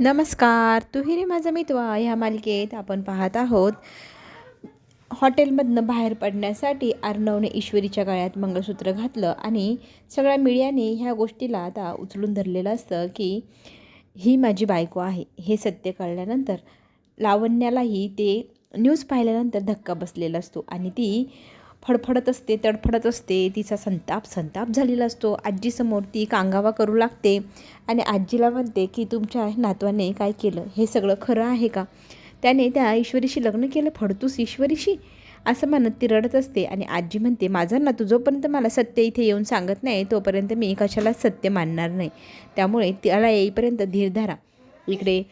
नमस्कार. तुहिरी माझा मितवा. ह्या मालिकेत आपण पाहत आहोत हॉटेलमधनं बाहेर पडण्यासाठी अर्णवने ईश्वरीच्या गळ्यात मंगळसूत्र घातलं आणि सगळ्या मीडियाने ह्या गोष्टीला आता उचलून धरलेलं असतं की ही माझी बायको आहे. हे सत्य कळल्यानंतर लावण्यालाही ते न्यूज पाहिल्यानंतर धक्का बसलेला असतो आणि ती फडफडत असते तडफडत असते. तिचा संताप संताप झालेला असतो. आजीसमोर ती कांगावा करू लागते आणि आजीला म्हणते की तुमच्या नातवाने काय केलं? हे सगळं खरं आहे का? त्याने त्या ईश्वरीशी लग्न केलं. फडतूस ईश्वरीशी? असं म्हणत ती रडत असते आणि आजी म्हणते माझा नातू जोपर्यंत मला सत्य इथे येऊन सांगत नाही तोपर्यंत मी कशाला सत्य मानणार नाही. त्यामुळे त्याला येईपर्यंत धीर धरा. इकडे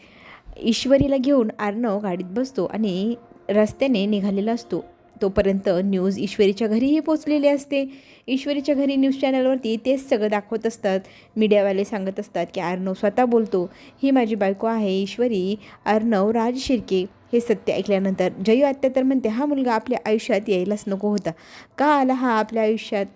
ईश्वरीला घेऊन आर्णव गाडीत बसतो आणि रस्त्याने निघालेला असतो. तोपर्यंत न्यूज ईश्वरीच्या घरीही पोचलेली असते. ईश्वरीच्या घरी न्यूज चॅनलवरती तेच सगळं दाखवत असतात. मीडियावाले सांगत असतात की अर्णव स्वतः बोलतो ही माझी बायको आहे ईश्वरी अर्णव राज शिर्के. हे सत्य ऐकल्यानंतर जयू आत्या तर म्हणते हा मुलगा आपल्या आयुष्यात यायलाच नको होता. का आला हा आपल्या आयुष्यात?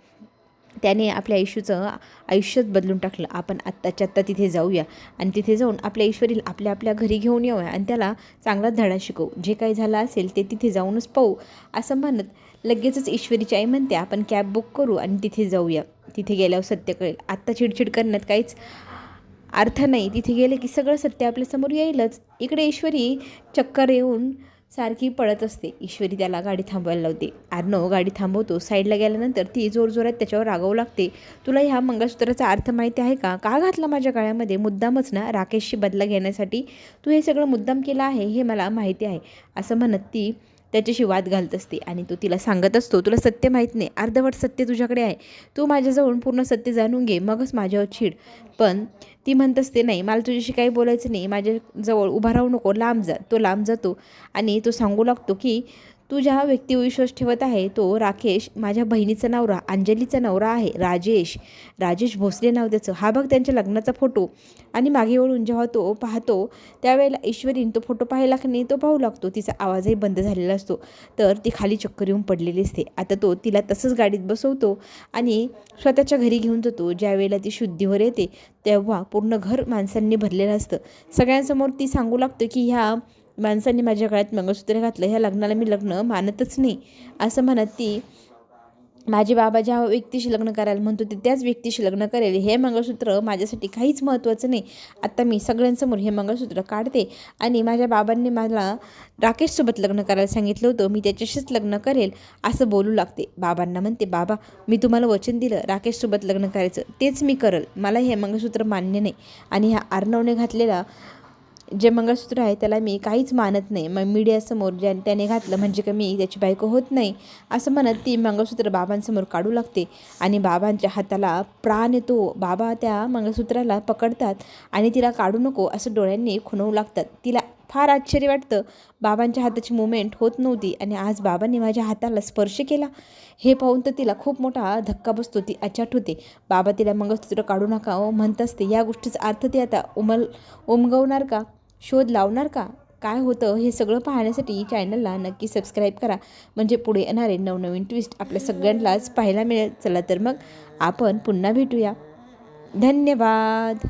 त्याने आपल्या आयुष्याचं आयुष्यच बदलून टाकलं. आपण आत्ताच्या आत्ता तिथे जाऊया आणि तिथे जाऊन आपल्या ईश्वरीला आपल्या आपल्या घरी घेऊन येऊया आणि त्याला चांगला धडा शिकवू. जे काही झालं असेल ते तिथे जाऊनच पाहू. असं म्हणत लगेचच ईश्वरीची आई म्हणते आपण कॅब बुक करू आणि तिथे जाऊया. तिथे गेल्यावर सत्य कळेल. आत्ता चिडचिड करण्यात काहीच अर्थ नाही. तिथे गेले की सगळं सत्य आपल्यासमोर येईलच इकडे ईश्वरी चक्कर येऊन सारखी पळत असते. ईश्वरी त्याला गाडी थांबवायला लावते. आर्नव गाडी थांबवतो. साईडला गेल्यानंतर ती जोरजोरात त्याच्यावर रागावू लागते. तुला ह्या मंगळसूत्राचा अर्थ माहिती आहे का? का घातला माझ्या गळ्यामध्ये? मुद्दामच ना? राकेशशी बदला घेण्यासाठी तू हे सगळं मुद्दाम केलं आहे हे मला माहिती आहे. असं म्हणत ती त्याच्याशी वाद घालत असते. आणि तो तिला सांगत असतो तुला सत्य माहीत नाही. अर्धवट सत्य तुझ्याकडे आहे. तू माझ्याजवळून पूर्ण सत्य जाणून घे. मगच माझ्यावर छीड. पण ती म्हणत असते नाही मला तुझ्याशी काही बोलायचं नाही. माझ्याजवळ उभा राहू नको. लांब जा. तो लांब जातो आणि तो सांगू लागतो की तू ज्या व्यक्तीवर विश्वास ठेवत आहे तो राकेश माझ्या बहिणीचा नवरा अंजलीचा नवरा आहे राजेश. राजेश भोसले नाव त्याचं. हा बघ त्यांच्या लग्नाचा फोटो. आणि मागे वळून जेव्हा तो पाहतो त्यावेळेला ईश्वरीन तो फोटो पाहायला की नाही तो पाहू लागतो. तिचा आवाजही बंद झालेला असतो. तर ती खाली चक्कर येऊन पडलेली असते. आता तो तिला तसंच गाडीत बसवतो आणि स्वतःच्या घरी घेऊन जातो. ज्यावेळेला ती शुद्धीवर येते तेव्हा पूर्ण घर माणसांनी भरलेलं असतं. सगळ्यांसमोर ती सांगू लागतं की ह्या माणसांनी माझ्या गळ्यात मंगळसूत्र घातलं ह्या लग्नाला मी लग्न मानतच नाही. असं म्हणत ती माझे बाबा ज्या व्यक्तीशी लग्न करायला म्हणतो ते त्याच व्यक्तीशी लग्न करेल. हे मंगळसूत्र माझ्यासाठी काहीच महत्त्वाचं नाही. आत्ता मी सगळ्यांसमोर हे मंगळसूत्र काढते आणि माझ्या बाबांनी मला राकेशसोबत लग्न करायला सांगितलं होतं मी त्याच्याशीच लग्न करेल असं बोलू लागते. बाबांना म्हणते बाबा मी तुम्हाला वचन दिलं राकेशसोबत लग्न करायचं तेच मी करेल. मला हे मंगळसूत्र मान्य नाही. आणि ह्या अर्णवने घातलेला जे मंगळसूत्र आहे त्याला मी काहीच मानत नाही. मग मीडियासमोर ज्या त्याने घातलं म्हणजे का मी त्याची बायको होत नाही असं म्हणत ती मंगळसूत्र बाबांसमोर काढू लागते. आणि बाबांच्या हाताला प्राण येतो. बाबा त्या मंगळसूत्राला पकडतात आणि तिला काढू नको असं डोळ्यांनी खुणवू लागतात. तिला फार आश्चर्य वाटतं. बाबांच्या हाताची मुवमेंट होत नव्हती आणि आज बाबांनी माझ्या हाताला स्पर्श केला. हे पाहून तर तिला खूप मोठा धक्का बसतो. ती अचाट होते. बाबा तिला मंगळसूत्र काढू नका ओ म्हणत असते. या गोष्टीचा अर्थ ते आता उमल उमगवणार का? शोध लावणार का? काय होतं हे सगळं पाहण्यासाठी चॅनलला नक्की सबस्क्राईब करा. म्हणजे पुढे येणारे नवनवीन ट्विस्ट आपल्या सगळ्यांनाच पाहायला मिळेल. चला तर मग आपण पुन्हा भेटूया. धन्यवाद!